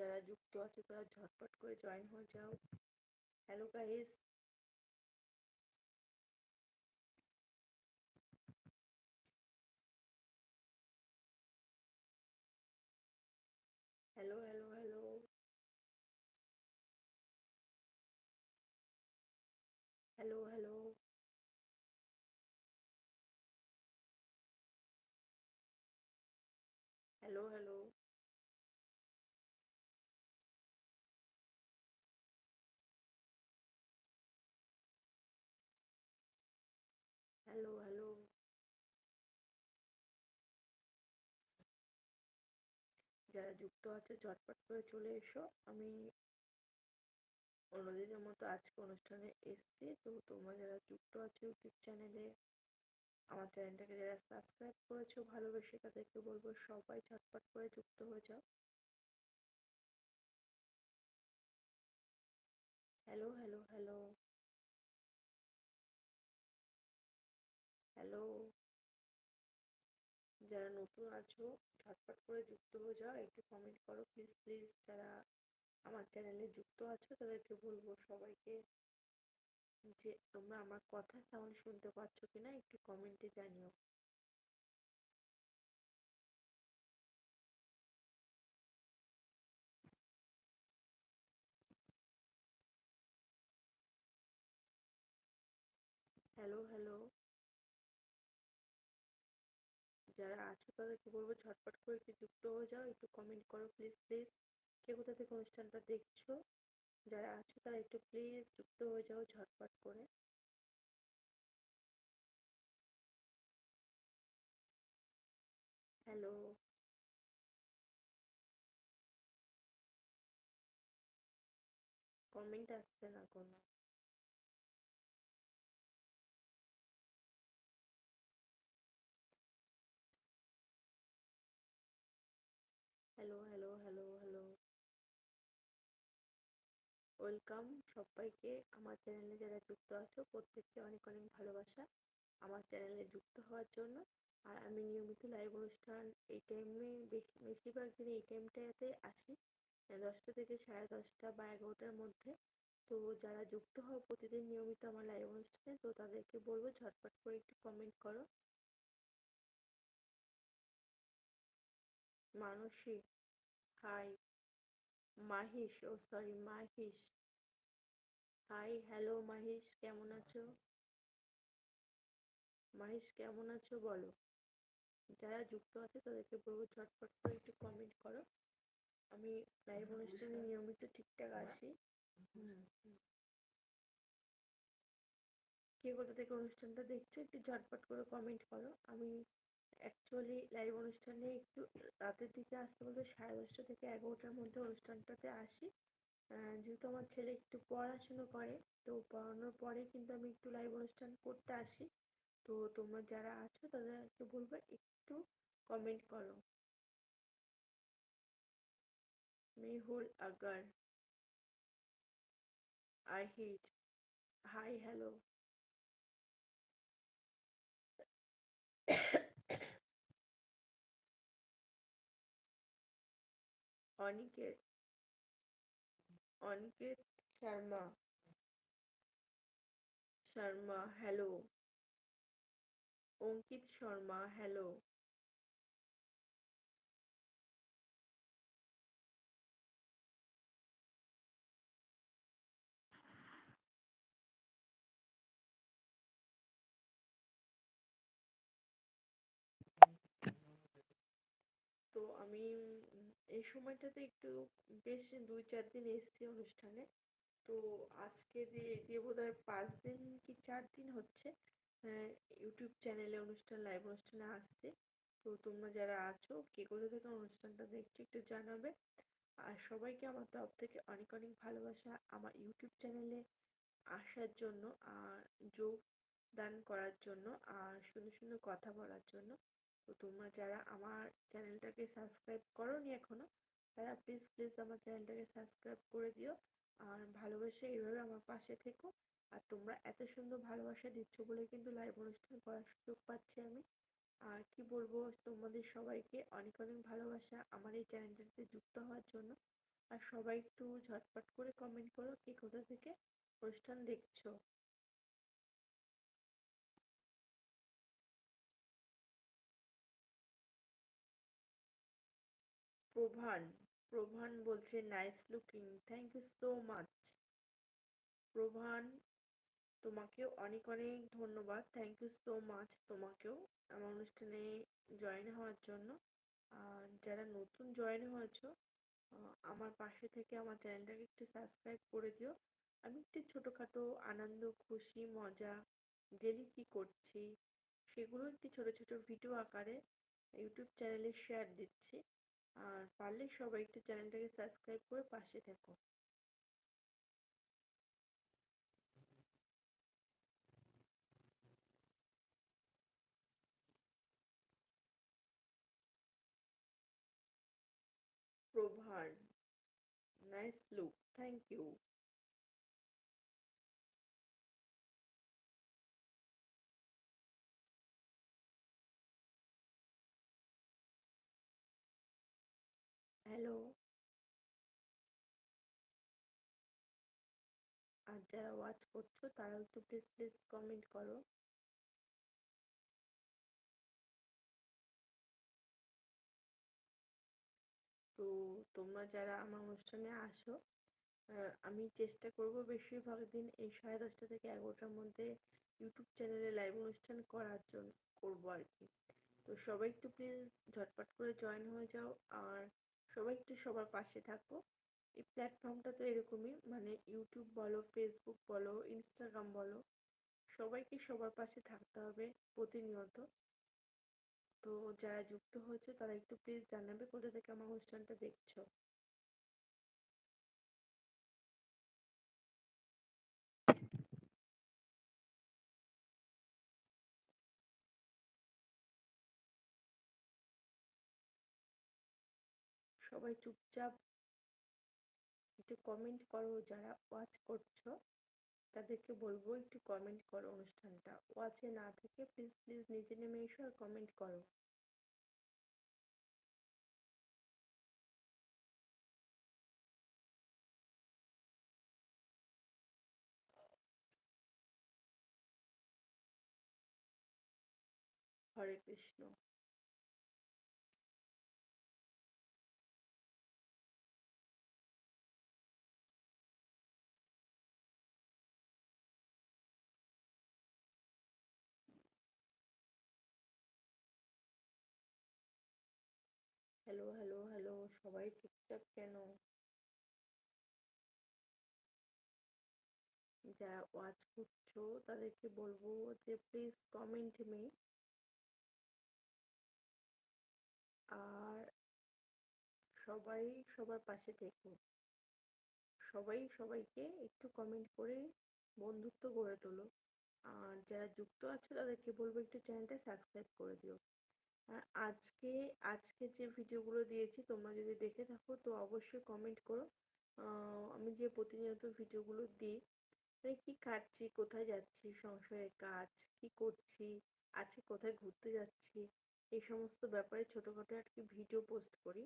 যারা যুক্ত আছে, তারা ঝটপট করে জয়েন হয়ে যাও। Hello guys hello hello hello hello hello hello hello hello hello যারা যুক্ত আছে, ঝটপট করে চলে এসো। আমি অন্যদিনের মতো আজকে অনুষ্ঠানে এসছি। তো তোমরা যারা যুক্ত আছো ইউটিউব চ্যানেলে, আমার চ্যানেলটাকে যারা সাবস্ক্রাইব করেছ, ভালোবেসে তাদেরকে বলব সবাই ঝটপট করে যুক্ত হয়ে যাও। Hello hello hello hello. যারা নতুন আছো, ঝটপট করে যুক্ত হয়ে যাও, একটু কমেন্ট করো প্লিজ প্লিজ যারা আমার চ্যানেলে যুক্ত আছো, তাদেরকে বলব সবাইকে যে তোমরা আমার কথা সাউন্ড শুনতে পাচ্ছ কিনা, একটু কমেন্টে জানিও। Hello hello. যারা আছো তাদেরকে বলব, ঝটপট করে একটু যুক্ত হয়ে যাও, একটু কমেন্ট করো প্লিজ প্লিজ কে কোথা থেকে অনুষ্ঠানটা দেখছ? যারা আছো তারা একটু প্লিজ যুক্ত হয়ে যাও ঝটপট করে। হ্যালো কমেন্ট আসছে না কোনো। Hello hello. ওয়েলকাম সবাইকে আমার চ্যানেলে যারা যুক্ত আছো, প্রত্যেককে অনেক অনেক ভালোবাসা আমার চ্যানেলে যুক্ত হওয়ার জন্য। আর আমি নিয়মিত লাইভ অনুষ্ঠান এই টাইমে বেশিরভাগ দিন এই টাইমটাতে আসি দশটা থেকে সাড়ে দশটা বা এগারোটার মধ্যে। তো যারা যুক্ত হও প্রতিদিন নিয়মিত আমার লাইভ অনুষ্ঠানে, তো তাদেরকে বলব ঝটপট করে একটু কমেন্ট করো। Mansi hi Mahis oh sorry Mahis hi hello Mahis কেমন আছো? মাহিস কেমন আছো বলো? যারা যুক্ত আছে, তাদেরকে বলব ঝটপট করে একটু কমেন্ট করো। আমি লাইভ অনুষ্ঠানে নিয়মিত ঠিকঠাক আসি কে কোথা থেকে অনুষ্ঠানটা দেখছ, একটু ঝটপট করে কমেন্ট করো। আমি অ্যাকচুয়ালি লাইভ অনুষ্ঠানে একটু রাতের দিকে আসতে বলতে সাড়ে দশটা থেকে এগারোটার মধ্যে অনুষ্ঠানটাতে আসি। যেহেতু আমার ছেলে একটু পড়াশুনো করে, তো পড়ানোর পরে কিন্তু আমি একটু লাইভ অনুষ্ঠান করতে আসি। তো তোমরা যারা আছো তাদেরকে বলব একটু কমেন্ট করো। মেহুল আগার আই hit hi hello Aniket Aniket Sharma Sharma hello Ankit Sharma hello তো আমি এই সময়টাতে একটু বেশ দুই চার দিন এসছি অনুষ্ঠানে। তো আজকে দিয়ে বোধ হয় পাঁচ দিন কি চার দিন হচ্ছে ইউটিউব চ্যানেলে অনুষ্ঠান লাইভ অনুষ্ঠানে আসছে। তো তোমরা যারা আছো, কে কোথা থেকে অনুষ্ঠানটা দেখছ একটু জানাবে। আর সবাইকে আমার তরফ থেকে অনেক অনেক ভালোবাসা আমার ইউটিউব চ্যানেলে আসার জন্য, আর যোগদান করার জন্য, আর সুন্দর সুন্দর কথা বলার জন্য। তো তোমরা যারা আমার চ্যানেলটাকে সাবস্ক্রাইব করোনি এখনও, তারা প্লিজ প্লিজ আমার চ্যানেলটাকে সাবস্ক্রাইব করে দিও। আর ভালোবেসে এইভাবে আমার পাশে থেকো। আর তোমরা এত সুন্দর ভালোবাসা দিচ্ছ বলে কিন্তু লাইভ অনুষ্ঠান করার সুযোগ পাচ্ছি আমি। আর কি বলব, তোমাদের সবাইকে অনেক অনেক ভালোবাসা আমার এই চ্যানেলটাতে যুক্ত হওয়ার জন্য। আর সবাই একটু ঝটপট করে কমেন্ট করো, কে কোথা থেকে অনুষ্ঠান দেখছ। প্রভান প্রভান বলছে nice looking thank you so much Prabhan, তোমাকেও অনেক অনেক ধন্যবাদ থ্যাংক ইউ সো মাচ তোমাকেও আমার অনুষ্ঠানে জয়েন হওয়ার জন্য। আর যারা নতুন জয়েন হয়েছো আমার পাশে থেকে আমার চ্যানেলটাকে একটু সাবস্ক্রাইব করে দিও। আমি একটু ছোটোখাটো আনন্দ, খুশি, মজা ডেলি কী করছি, সেগুলো একটি ছোট ছোট ভিডিও আকারে ইউটিউব চ্যানেলে শেয়ার দিচ্ছি। আর পারলে সবাই একটু চ্যানেলটাকে সাবস্ক্রাইব করে পাশে থেকো। Prabhar nice look thank you আর যারা ওয়াচ করছ তারা একটু প্লিজ প্লিজ কমেন্ট করো। তো তোমরা যারা আমার অনুষ্ঠানে আসো আমি চেষ্টা করব বেশিরভাগ দিন এই সাড়ে দশটা থেকে এগারোটার মধ্যে ইউটিউব চ্যানেলে লাইভ অনুষ্ঠান করার জন্য, করব আর কি। তো সবাই একটু প্লিজ ঝটপট করে জয়েন হয়ে যাও। আর সবাই একটু সবার পাশে থাকো। এই প্ল্যাটফর্মটা তো এরকমই মানে ইউটিউব বলো ফেসবুক বলো ইনস্টাগ্রাম বলো, সবাইকে সবার পাশে থাকতে হবে প্রতিনিয়ত। তো যারা যুক্ত হয়েছে তারা একটু প্লিজ জানাবে কোথা থেকে আমার অনুষ্ঠানটা দেখছ। সবাই চুপচাপ একটু কমেন্ট করো, যারা ওয়াচ করছ, তাদেরকে বলব একটু কমেন্ট করো অনুষ্ঠানটা। ওয়াচে না থেকে প্লিজ প্লিজ নিচে নেমে এসো আর কমেন্ট করো। Hare Krishna. Hello hello hello সবাই কেন? ওয়াচ করছ, তাদেরকে বলব যে প্লিজ কমেন্ট মি আর সবাই সবার পাশে থেকো। সবাই সবাইকে একটু কমেন্ট করে বন্ধুত্ব গড়ে তোলো। আর যারা যুক্ত আছো, তাদেরকে বলব একটু চ্যানেলটা সাবস্ক্রাইব করে দিও। আজকে আজকে যে ভিডিওগুলো দিয়েছি তোমরা যদি দেখে থাকো, তো অবশ্যই কমেন্ট করো। আমি যে প্রতিনিয়ত ভিডিওগুলো দিই মানে কি খাচ্ছি, কোথায় যাচ্ছি, সংসারের কাজ, কি করছি, আজকে কোথায় ঘুরতে যাচ্ছি, এই সমস্ত ব্যাপারে ছোটোখাটো আর কি ভিডিও পোস্ট করি।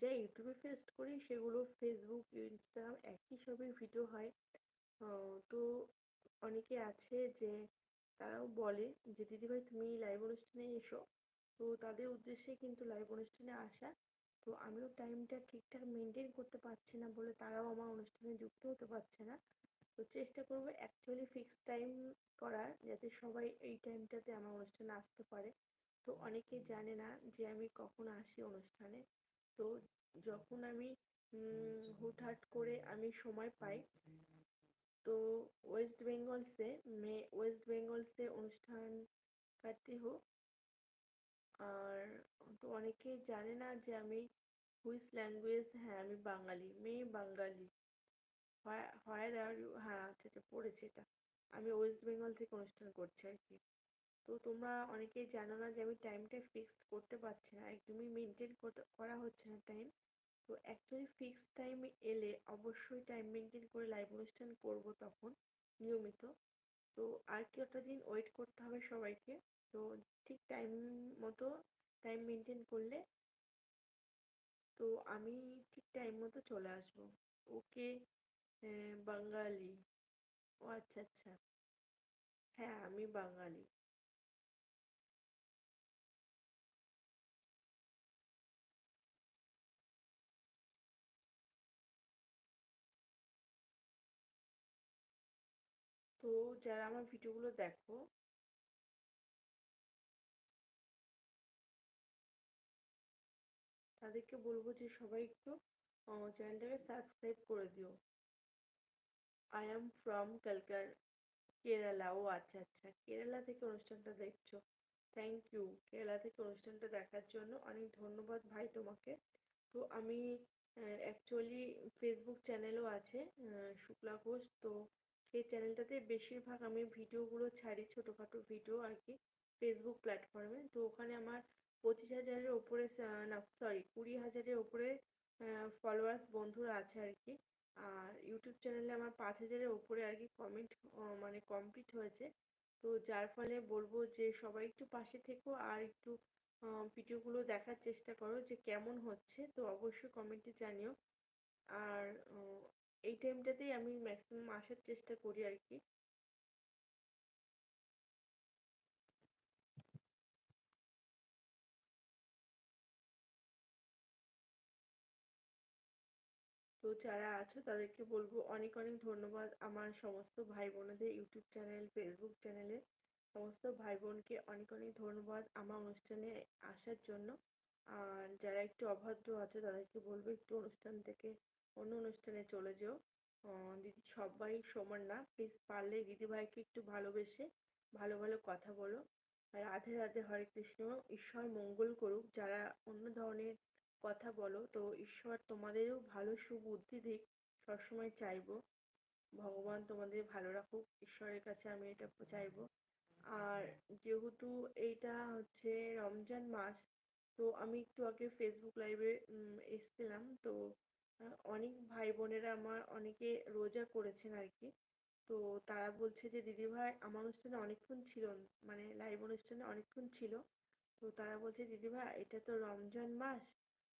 যা ইউটিউবে পোস্ট করি, সেগুলো ফেসবুক ইনস্টাগ্রাম একই সবই ভিডিও হয়। তো অনেকে আছে যে, তারাও বলে যে, দিদিভাই, তুমি লাইভ অনুষ্ঠানে এসো। তো তাদের উদ্দেশ্যে কিন্তু লাইভ অনুষ্ঠানে আসা। তো আমিও টাইমটা ঠিকঠাক মেনটেন করতে পারছি না বলে তারাও আমার অনুষ্ঠানে যুক্ত হতে পারছে না। তো চেষ্টা করব অ্যাকচুয়ালি ফিক্স টাইম করার যাতে সবাই এই টাইমটাতে আমার অনুষ্ঠানে আসতে পারে। তো অনেকে জানে না যে আমি কখন আসি অনুষ্ঠানে। তো যখন আমি হুটহাট করে আমি সময় পাই, তো ওয়েস্ট বেঙ্গলসে মে ওয়েস্ট বেঙ্গলসে অনুষ্ঠান হোক আর তো অনেকেই জানে না যে আমি হুইচ ল্যাঙ্গুয়েজ হ্যাঁ আমি বাঙালি, মেয়ে বাঙালি। ইউ হ্যাঁ আচ্ছা আচ্ছা পড়েছি এটা। আমি ওয়েস্ট বেঙ্গল থেকে অনুষ্ঠান করছি আর কি। তো তোমরা অনেকেই জানো না যে আমি টাইমটা ফিক্সড করতে পারছি না, একদমই মেনটেন করা হচ্ছে না টাইম তো অ্যাকচুয়ালি ফিক্সড টাইম এলে অবশ্যই টাইম মেনটেন করে লাইভ অনুষ্ঠান করব তখন, নিয়মিত। তো আর কি একটা দিন ওয়েট করতে হবে সবাইকে। তো ঠিক টাইম মতো টাইম মেনটেন করলে তো আমি ঠিক টাইম মতো চলে আসব। ওকে? বাঙালি। ও আচ্ছা আচ্ছা। হ্যাঁ আমি বাঙালি। তো যারা আমার ভিডিওগুলো দেখো তাদেরকে বলব যে সবাই একটু চ্যানেলটাকে সাবস্ক্রাইব করে দিও। আই এম ফ্রম কালকার কেরালা ও আচ্ছা আচ্ছা। কেরালা থেকে অনুষ্ঠানটা দেখছ। থ্যাংক ইউ কেরালা থেকে অনুষ্ঠানটা দেখার জন্য অনেক ধন্যবাদ ভাই তোমাকে। তো আমি অ্যাকচুয়ালি ফেসবুক চ্যানেলও আছে শুক্লা ঘোষ। তো সেই চ্যানেলটাতে বেশিরভাগ আমি ভিডিওগুলো ছাড়ি ছোটোখাটো ভিডিও আর কি ফেসবুক প্ল্যাটফর্মে তো ওখানে আমার পঁচিশ হাজারের ওপরে না সরি কুড়ি হাজারের ওপরে ফলোয়ার্স বন্ধুরা আছে আর কি। আর ইউটিউব চ্যানেলে আমার পাঁচ হাজারের ওপরে আর কি কমেন্ট মানে কমপ্লিট হয়েছে। তো যার ফলে বলব যে, সবাই একটু পাশে থেকো আর একটু ভিডিওগুলো দেখার চেষ্টা করো যে কেমন হচ্ছে। তো অবশ্যই কমেন্টে জানিও। আর এই টাইমটাতেই আমি ম্যাক্সিমাম আসার চেষ্টা করি আর কি। তো যারা আছো তাদেরকে বলব অনেক অনেক ধন্যবাদ আমার সমস্ত ভাই বোনেদের ইউটিউব চ্যানেল ফেসবুক চ্যানেলে। সমস্ত ভাই বোনকে অনেক অনেক ধন্যবাদ আমার অনুষ্ঠানে আসার জন্য। আর যারা একটু অভদ্র আছে তাদেরকে বলব একটু অনুষ্ঠান থেকে অন্য অনুষ্ঠানে চলে যেও। দিদি সবাই সমান না। প্লিজ পারলে দিদিভাইকে একটু ভালোবেসে ভালো ভালো কথা বলো। রাধে রাধে হরে কৃষ্ণ। ঈশ্বর মঙ্গল করুক। যারা অন্য ধরনের কথা বলো। তো ঈশ্বর তোমাদেরও ভালো সুবুদ্ধি দিক, সবসময় চাইব। ভগবান তোমাদের ভালো রাখুক, ঈশ্বরের কাছে আমি এটা চাইব। আর যেহেতু এইটা হচ্ছে রমজান মাস, তো আমি একটু আগে ফেসবুক লাইভে এসছিলাম। তো অনেক ভাই বোনেরা আমার অনেকে রোজা করেছেন আর কি তো তারা বলছে যে দিদিভাই আমার অনুষ্ঠানে অনেকক্ষণ ছিল মানে লাইভ অনুষ্ঠানে অনেকক্ষণ ছিল। তো তারা বলছে দিদিভাই এটা তো রমজান মাস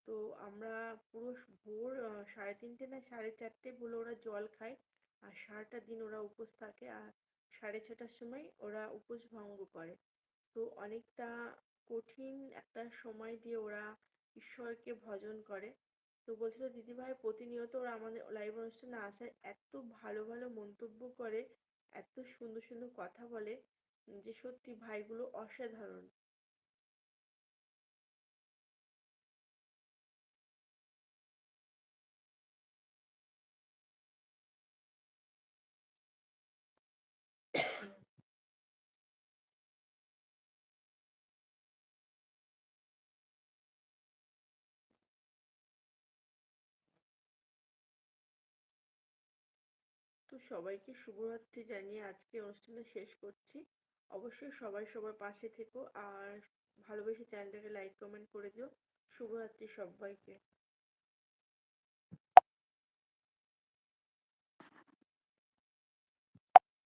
তো আমরা পুরো ভোর সাড়ে তিনটে না সাড়ে চারটে বলে ওরা জল খায়। আর সারাটা দিন ওরা উপোস থাকে। আর সাড়ে ছটার সময় ওরা উপোস ভঙ্গ করে। তো অনেকটা কঠিন একটা সময় দিয়ে ওরা ঈশ্বরকে ভজন করে। তো বলছিল, দিদিভাই, প্রতিনিয়ত ওরা আমাদের লাইভ অনুষ্ঠানে আসায় এত ভালো ভালো মন্তব্য করে, এত সুন্দর সুন্দর কথা বলে। যে সত্যি ভাইগুলো অসাধারণ তো সবাইকে শুভরাত্রি জানিয়ে আজকে অনুষ্ঠানটা শেষ করছি। অবশ্যই সবাই সবার পাশে থেকো আর ভালোবেসে চ্যানেলটাকে লাইক কমেন্ট করে দিও। শুভরাত্রি সবাইকে।